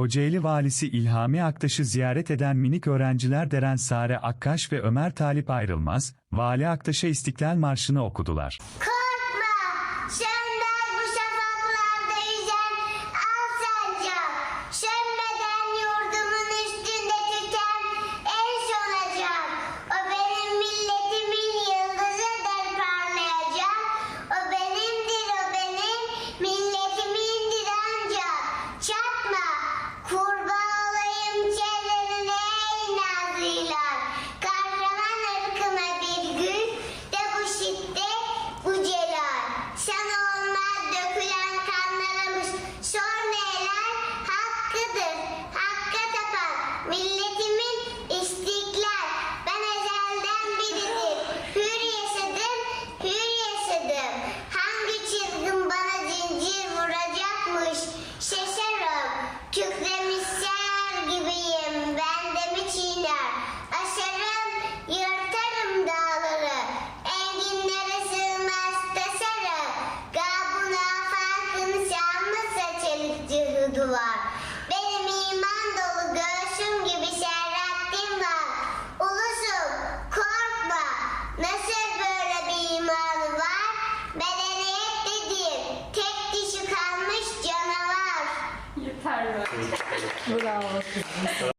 Kocaeli Valisi İlhami Aktaş'ı ziyaret eden minik öğrenciler Deren Sare Akkaş ve Ömer Talip Ayrılmaz, Vali Aktaş'a İstiklal Marşı'nı okudular. Çiğner? Aşarım, yırtarım dağları. Enginlere sığmaz tasarım. Gabuna farkın şanlısa çelik cırgı duvar. Benim iman dolu göğsüm gibi serrettim var. Ulusum korkma. Nasıl böyle bir imanı var? Medeniyet dediğim tek dişi kalmış canavar. Yeter be. Bravo.